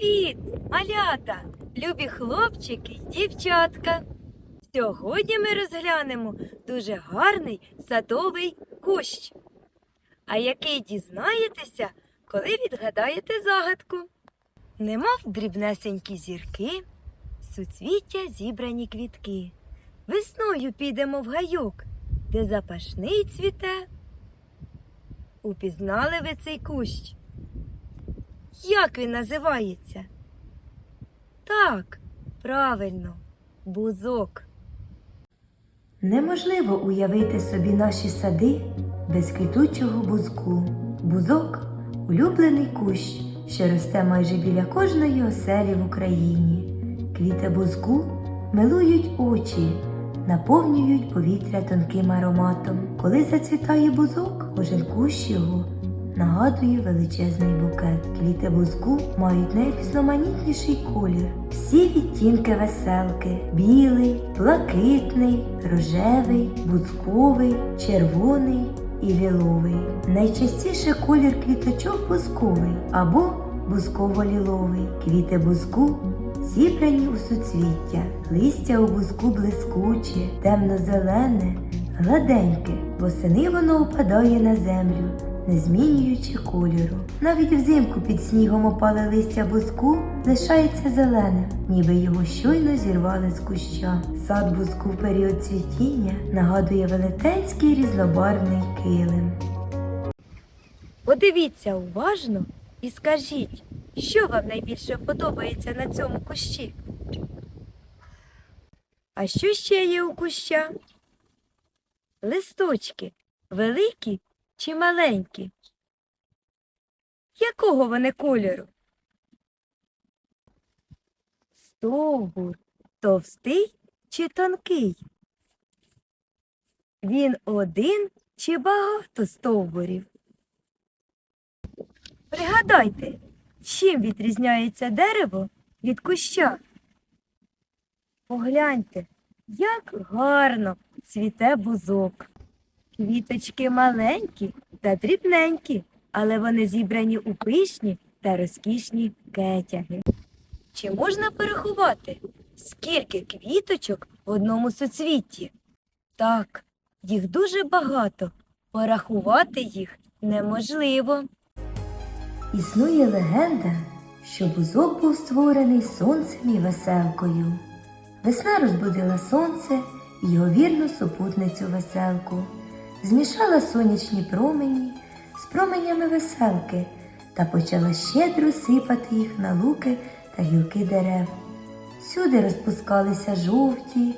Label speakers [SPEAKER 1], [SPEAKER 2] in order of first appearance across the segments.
[SPEAKER 1] Привіт, малята, любі хлопчики й дівчатка. Сьогодні ми розглянемо дуже гарний садовий кущ. А який дізнаєтеся, коли відгадаєте загадку. Немов дрібнесенькі зірки, суцвіття зібрані квітки. Весною підемо в гайок, де запашний цвіте. Упізнали ви цей кущ? Як він називається? Так, правильно, бузок.
[SPEAKER 2] Неможливо уявити собі наші сади без квітучого бузку. Бузок улюблений кущ, що росте майже біля кожної оселі в Україні. Квіти бузку милують очі, наповнюють повітря тонким ароматом. Коли зацвітає бузок, кожен кущ його нагадує величезний букет. Квіти бузку мають найрізноманітніший колір. Всі відтінки веселки: білий, блакитний, рожевий, бузковий, червоний і ліловий. Найчастіше колір квіточок бузковий або бузково-ліловий. Квіти бузку зібрані у суцвіття, листя у бузку блискуче, темно-зелене, гладеньке, восени воно опадає на землю не змінюючи кольору. Навіть взимку під снігом опале листя бузку лишається зеленим, ніби його щойно зірвали з куща. Сад бузку в період цвітіння нагадує велетенський різнобарвний килим.
[SPEAKER 1] Подивіться уважно і скажіть, що вам найбільше подобається на цьому кущі? А що ще є у куща? Листочки великі чи маленькі? Якого вони кольору? Стовбур товстий чи тонкий? Він один чи багато стовбурів? Пригадайте, чим відрізняється дерево від куща? Погляньте, як гарно цвіте бузок. Квіточки маленькі та дрібненькі, але вони зібрані у пишні та розкішні кетяги. Чи можна порахувати, скільки квіточок в одному суцвітті? Так, їх дуже багато. Порахувати їх неможливо.
[SPEAKER 2] Існує легенда, що бузок був створений сонцем і веселкою. Весна розбудила сонце і його вірну супутницю веселку, змішала сонячні промені з променями веселки та почала щедро сипати їх на луки та гілки дерев. Всюди розпускалися жовті,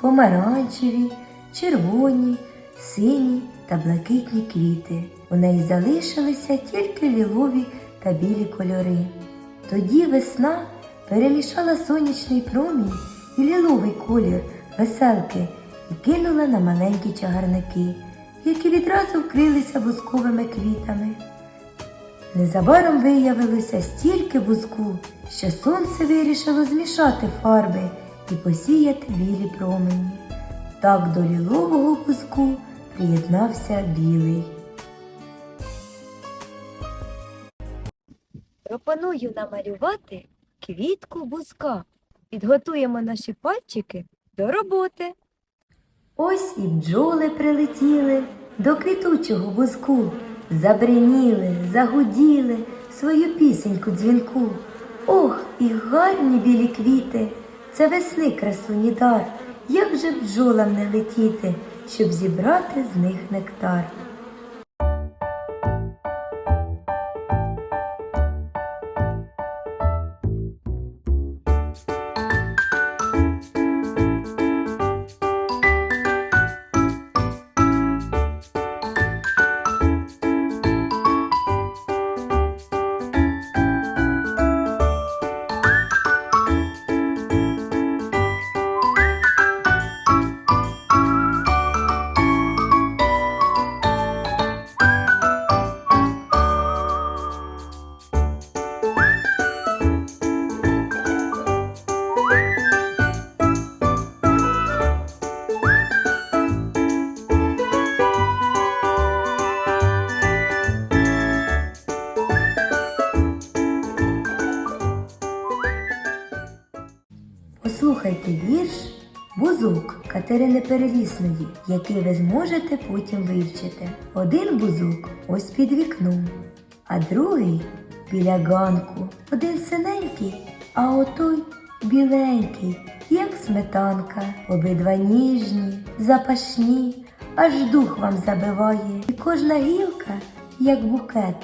[SPEAKER 2] помаранчеві, червоні, сині та блакитні квіти. У неї залишилися тільки лілові та білі кольори. Тоді весна перемішала сонячний промінь і ліловий колір веселки і кинула на маленькі чагарники, які відразу вкрилися бузковими квітами. Незабаром виявилося стільки бузку, що сонце вирішило змішати фарби і посіяти білі промені. Так до лілового бузку приєднався білий.
[SPEAKER 1] Пропоную намалювати квітку бузка. Підготуємо наші пальчики до роботи.
[SPEAKER 2] Ось і бджоли прилетіли до квітучого бузку, забриніли, загуділи свою пісеньку дзвінку. Ох, і гарні білі квіти, це весни красуні дар. Як же бджолам не летіти, щоб зібрати з них нектар? Послухайте вірш Бузок Катерини Перелісної, який ви зможете потім вивчити. Один бузок ось під вікном, а другий біля ганку. Один синенький, а отой біленький, як сметанка. Обидва ніжні, запашні, аж дух вам забиває. І кожна гілка, як букет,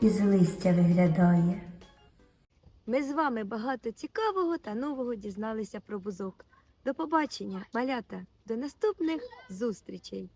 [SPEAKER 2] із листя виглядає.
[SPEAKER 1] Ми з вами багато цікавого та нового дізналися про бузок. До побачення, малята, до наступних зустрічей!